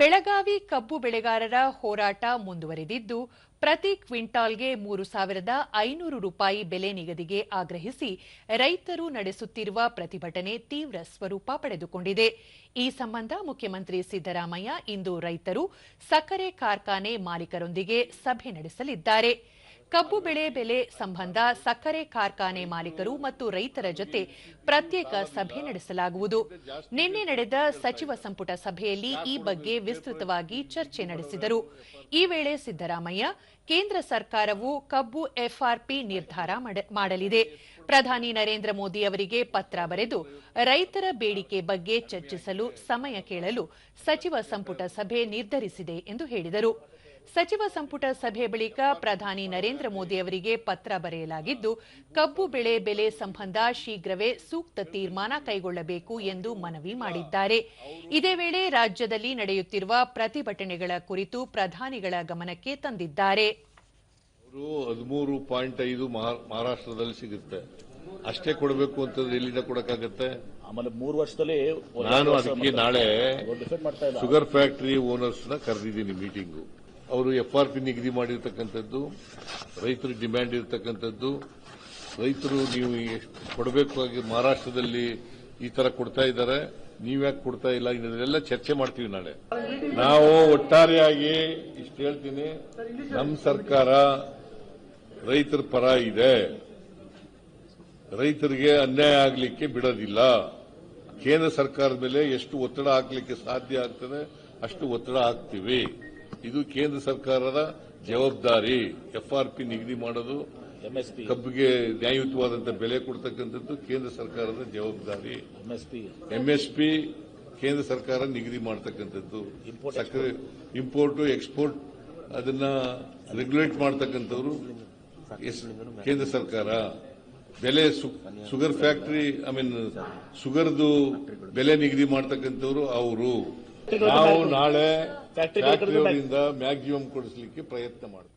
ಬೆಳಗಾವಿ ಕಬ್ಬು ಬೆಳೆಗಾರರ ಹೋರಾಟ ಮುಂದುವರೆದಿದ್ದು, ಪ್ರತಿ ಕ್ವಿಂಟಾಲ್ಗೆ ಮೂರು ಸಾವಿರದ ಐನೂರು ರೂಪಾಯಿ ಬೆಲೆ ನಿಗದಿಗೆ ಆಗ್ರಹಿಸಿ ರೈತರು ನಡೆಸುತ್ತಿರುವ ಪ್ರತಿಭಟನೆ ತೀವ್ರ ಸ್ವರೂಪ ಪಡೆದುಕೊಂಡಿದೆ. ಈ ಸಂಬಂಧ ಮುಖ್ಯಮಂತ್ರಿ ಸಿದ್ದರಾಮಯ್ಯ ಇಂದು ರೈತರು ಸಕ್ಕರೆ ಕಾರ್ಖಾನೆ ಮಾಲೀಕರೊಂದಿಗೆ ಸಭೆ ನಡೆಸಲಿದ್ದಾರೆ. ಕಬ್ಬು ಬೆಳೆ ಬೆಲೆ ಸಂಬಂಧ ಸಕ್ಕರೆ ಕಾರ್ಖಾನೆ ಮಾಲೀಕರು ಮತ್ತು ರೈತರ ಜೊತೆ ಪ್ರತ್ಯೇಕ ಸಭೆ ನಡೆಸಲಾಗುವುದು. ನಿನ್ನೆ ನಡೆದ ಸಚಿವ ಸಂಪುಟ ಸಭೆಯಲ್ಲಿ ಈ ಬಗ್ಗೆ ವಿಸ್ತೃತವಾಗಿ ಚರ್ಚೆ ನಡೆಸಿದರು. ಈ ವೇಳೆ ಸಿದ್ದರಾಮಯ್ಯ, ಕೇಂದ್ರ ಸರ್ಕಾರವು ಕಬ್ಬು ಎಫ್ಆರ್ಪಿ ನಿರ್ಧಾರ ಮಾಡ- ಮಾಡಲಿದೆ. ಪ್ರಧಾನಿ ನರೇಂದ್ರ ಮೋದಿ ಅವರಿಗೆ ಪತ್ರ ಬರೆದು ರೈತರ ಬೇಡಿಕೆ ಬಗ್ಗೆ ಚರ್ಚಿಸಲು ಸಮಯ ಕೇಳಲು ಸಚಿವ ಸಂಪುಟ ಸಭೆ ನಿರ್ಧರಿಸಿದೆ ಎಂದು ಹೇಳಿದರು. ಸಚಿವ ಸಂಪುಟ ಸಭೆ ಬಳಿಕ ಪ್ರಧಾನಿ ನರೇಂದ್ರ ಮೋದಿ ಅವರಿಗೆ ಪತ್ರ ಬರೆಯಲಾಗಿದ್ದು ಕಬ್ಬು ಬೆಳೆ ಬೆಲೆ ಸಂಬಂಧ ಶೀಘ್ರವೇ ಸೂಕ್ತ ತೀರ್ಮಾನ ಕೈಗೊಳ್ಳಬೇಕು ಎಂದು ಮನವಿ ಮಾಡಿದ್ದಾರೆ. ಇದೇ ವೇಳೆ ರಾಜ್ಯದಲ್ಲಿ ನಡೆಯುತ್ತಿರುವ ಪ್ರತಿಭಟನೆಗಳ ಕುರಿತು ಪ್ರಧಾನಿಗಳ ಗಮನಕ್ಕೆ ತಂದಿದ್ದಾರೆ. ಅವರು ಹದಿಮೂರು ಪಾಯಿಂಟ್ ಐದು ಮಹಾರಾಷ್ಟ್ರದಲ್ಲಿ ಸಿಗುತ್ತೆ. ಅಷ್ಟೇ ಕೊಡಬೇಕು ಅಂತ ಎಲ್ಲಿಂದ ಕೊಡಕ್ಕಾಗತ್ತೆ? ಆಮೇಲೆ ಮೂರು ವರ್ಷದಲ್ಲಿ ಒಂದು ನಾನು ವರ್ಷ ಅದಕ್ಕೆ ನಾಳೆ ಶುಗರ್ ಫ್ಯಾಕ್ಟರಿ ಓನರ್ಸ್ನ ಕರೆದಿದ್ದೀನಿ ಮೀಟಿಂಗು ಅವರು ಎಫ್ ನಿಗದಿ ಮಾಡಿರ್ತಕ್ಕಂಥದ್ದು, ರೈತರ ಡಿಮ್ಯಾಂಡ್ ಇರತಕ್ಕಂಥದ್ದು, ರೈತರು ನೀವು ಎಷ್ಟು ಕೊಡಬೇಕಾಗಿ ಮಹಾರಾಷ್ಟ್ರದಲ್ಲಿ ಈ ತರ ಕೊಡ್ತಾ ಇದ್ದಾರೆ ನೀವ್ಯಾಕೆ ಕೊಡ್ತಾ ಇಲ್ಲ ಇದನ್ನೆಲ್ಲ ಚರ್ಚೆ ಮಾಡ್ತೀವಿ ನಾಳೆ. ನಾವು ಒಟ್ಟಾರೆಯಾಗಿ ಇಷ್ಟು ಹೇಳ್ತೀನಿ ನಮ್ಮ ಸರ್ಕಾರ ರೈತರ ಪರ ಇದೆ. ರೈತರಿಗೆ ಅನ್ಯಾಯ ಆಗಲಿಕ್ಕೆ ಬಿಡೋದಿಲ್ಲ. ಕೇಂದ್ರ ಸರ್ಕಾರದ ಮೇಲೆ ಎಷ್ಟು ಒತ್ತಡ ಹಾಕಲಿಕ್ಕೆ ಸಾಧ್ಯ ಆಗ್ತದೆ, ಅಷ್ಟು ಒತ್ತಡ ಹಾಕ್ತೀವಿ. ಇದು ಕೇಂದ್ರ ಸರ್ಕಾರದ ಜವಾಬ್ದಾರಿ. ಎಫ್ಆರ್ಪಿ ನಿಗದಿ ಮಾಡೋದು ಕಬ್ಬಿಗೆ ನ್ಯಾಯಯುತವಾದಂಥ ಬೆಲೆ ಕೊಡ್ತಕ್ಕಂಥದ್ದು ಕೇಂದ್ರ ಸರ್ಕಾರದ ಜವಾಬ್ದಾರಿ. ಎಂಎಸ್ಪಿ ಕೇಂದ್ರ ಸರ್ಕಾರ ನಿಗದಿ ಮಾಡತಕ್ಕಂಥದ್ದು. ಸಕ್ಕರೆ ಇಂಪೋರ್ಟ್ ಎಕ್ಸ್ಪೋರ್ಟ್ ಅದನ್ನ ರೆಗ್ಯುಲೇಟ್ ಮಾಡತಕ್ಕಂಥವ್ರು ಕೇಂದ್ರ ಸರ್ಕಾರ. ಬೆಲೆ ಶುಗರ್ ಫ್ಯಾಕ್ಟರಿ ಐ ಮೀನ್ ಶುಗರ್ದು ಬೆಲೆ ನಿಗದಿ ಮಾಡತಕ್ಕಂಥವ್ರು ಅವರು. ನಾವು ನಾಳೆ ಫ್ಯಾಕ್ಟರಿ ಫ್ಯಾಕ್ಟರಿಯವರಿಂದ ಮ್ಯಾಕ್ಸಿಮಮ್ ಕೊಡಿಸಲಿಕ್ಕೆ ಪ್ರಯತ್ನ ಮಾಡ್ತೀವಿ.